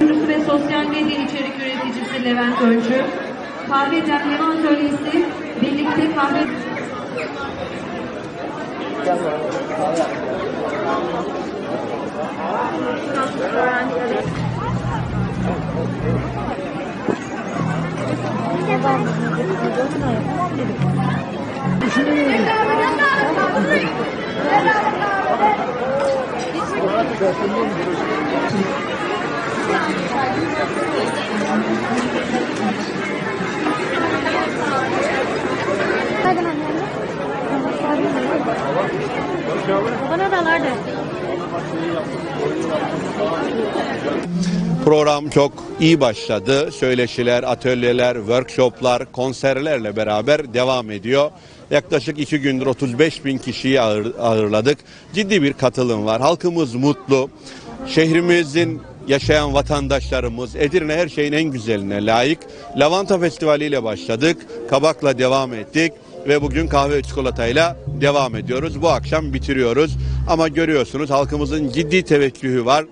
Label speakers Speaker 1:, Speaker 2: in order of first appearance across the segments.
Speaker 1: Öncüsü ve sosyal medya içerik üreticisi Levent Öncü. Kahve demleme atölyesi birlikte kahve
Speaker 2: Bana
Speaker 3: Program çok iyi başladı. Söyleşiler, atölyeler, workshoplar, konserlerle beraber devam ediyor. Yaklaşık iki gündür 35 bin kişiyi ağır- ağırladık. Ciddi bir katılım var. Halkımız mutlu. Şehrimizin yaşayan vatandaşlarımız Edirne her şeyin en güzeline layık. Lavanta Festivali ile başladık. Kabakla devam ettik ve bugün kahve ve çikolatayla devam ediyoruz. Bu akşam bitiriyoruz. Ama görüyorsunuz halkımızın ciddi teveccühü var.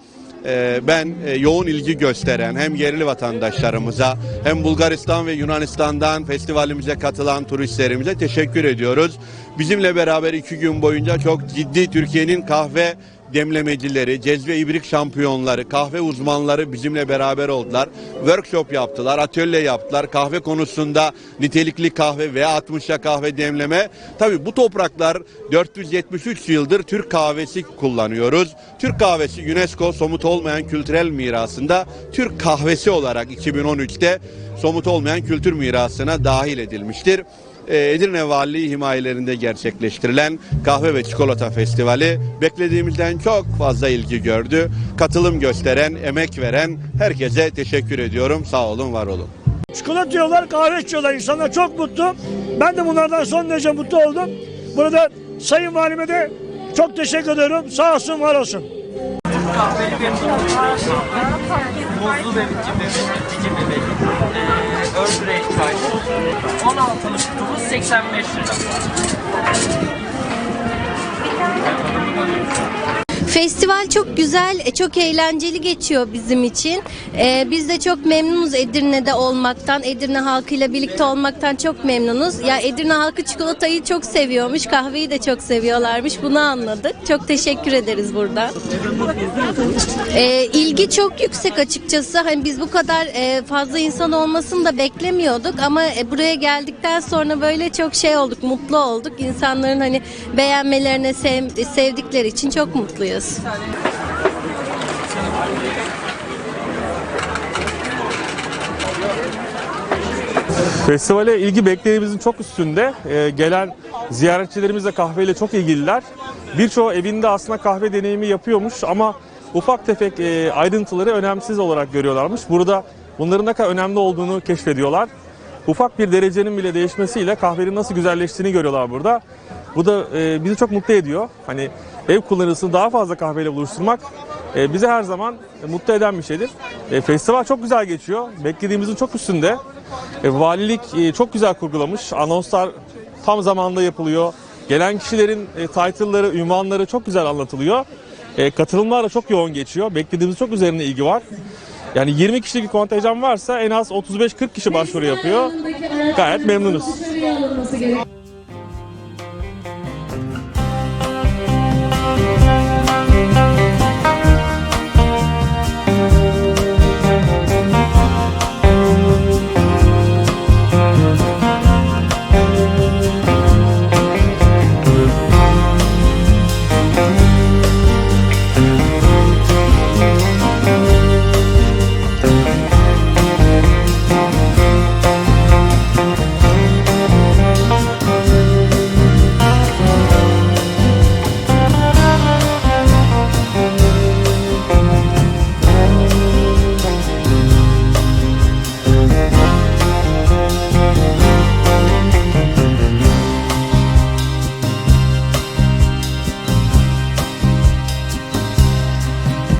Speaker 3: Ee, ben e, yoğun ilgi gösteren hem yerli vatandaşlarımıza hem Bulgaristan ve Yunanistan'dan festivalimize katılan turistlerimize teşekkür ediyoruz. Bizimle beraber iki gün boyunca çok ciddi Türkiye'nin kahve demlemecileri, cezve ibrik şampiyonları, kahve uzmanları bizimle beraber oldular. Workshop yaptılar, atölye yaptılar. Kahve konusunda nitelikli kahve ve 60'a kahve demleme. Tabii bu topraklar 473 yıldır Türk kahvesi kullanıyoruz. Türk kahvesi UNESCO somut olmayan kültürel mirasında Türk kahvesi olarak 2013'te somut olmayan kültür mirasına dahil edilmiştir. Ee, Edirne Valiliği himayelerinde gerçekleştirilen Kahve ve Çikolata Festivali beklediğimizden çok fazla ilgi gördü. Katılım gösteren, emek veren herkese teşekkür ediyorum. Sağ olun, var olun.
Speaker 4: Çikolata yiyorlar, kahve içiyorlar. İnsanlar çok mutlu. Ben de bunlardan son derece mutlu oldum. Burada Sayın Valime de çok teşekkür ediyorum. Sağ olsun, var olsun.
Speaker 5: kahveli bir muzlu bebek, bebek, cici bebek, Earl Grey çay, 16'lık kutumuz 85 lira.
Speaker 2: Festival çok güzel, e, çok eğlenceli geçiyor bizim için. E, Biz de çok memnunuz Edirne'de olmaktan, Edirne halkıyla birlikte olmaktan çok memnunuz. Ya Edirne halkı çikolatayı çok seviyormuş, kahveyi de çok seviyorlarmış. Bunu anladık. Çok teşekkür ederiz burada. E, ilgi çok yüksek açıkçası. Hani biz bu kadar e, fazla insan olmasını da beklemiyorduk ama e, buraya geldikten sonra böyle çok şey olduk, mutlu olduk. İnsanların hani beğenmelerine, sev- sevdikleri için çok mutluyuz.
Speaker 6: Festivale ilgi beklediğimizin çok üstünde. Ee, gelen ziyaretçilerimiz de kahveyle çok ilgililer. Birçoğu evinde aslında kahve deneyimi yapıyormuş ama ufak tefek e, ayrıntıları önemsiz olarak görüyorlarmış. Burada bunların ne kadar önemli olduğunu keşfediyorlar. Ufak bir derecenin bile değişmesiyle kahvenin nasıl güzelleştiğini görüyorlar burada. Bu da e, bizi çok mutlu ediyor. Hani ev kullanıcısını daha fazla kahveyle buluşturmak e, bizi her zaman mutlu eden bir şeydir. E, festival çok güzel geçiyor. Beklediğimizin çok üstünde. E, valilik e, çok güzel kurgulamış. Anonslar tam zamanında yapılıyor. Gelen kişilerin e, title'ları, ünvanları çok güzel anlatılıyor. E, katılımlar da çok yoğun geçiyor. Beklediğimiz çok üzerine ilgi var. Yani 20 kişilik kontenjan varsa en az 35-40 kişi başvuru yapıyor. Gayet memnunuz.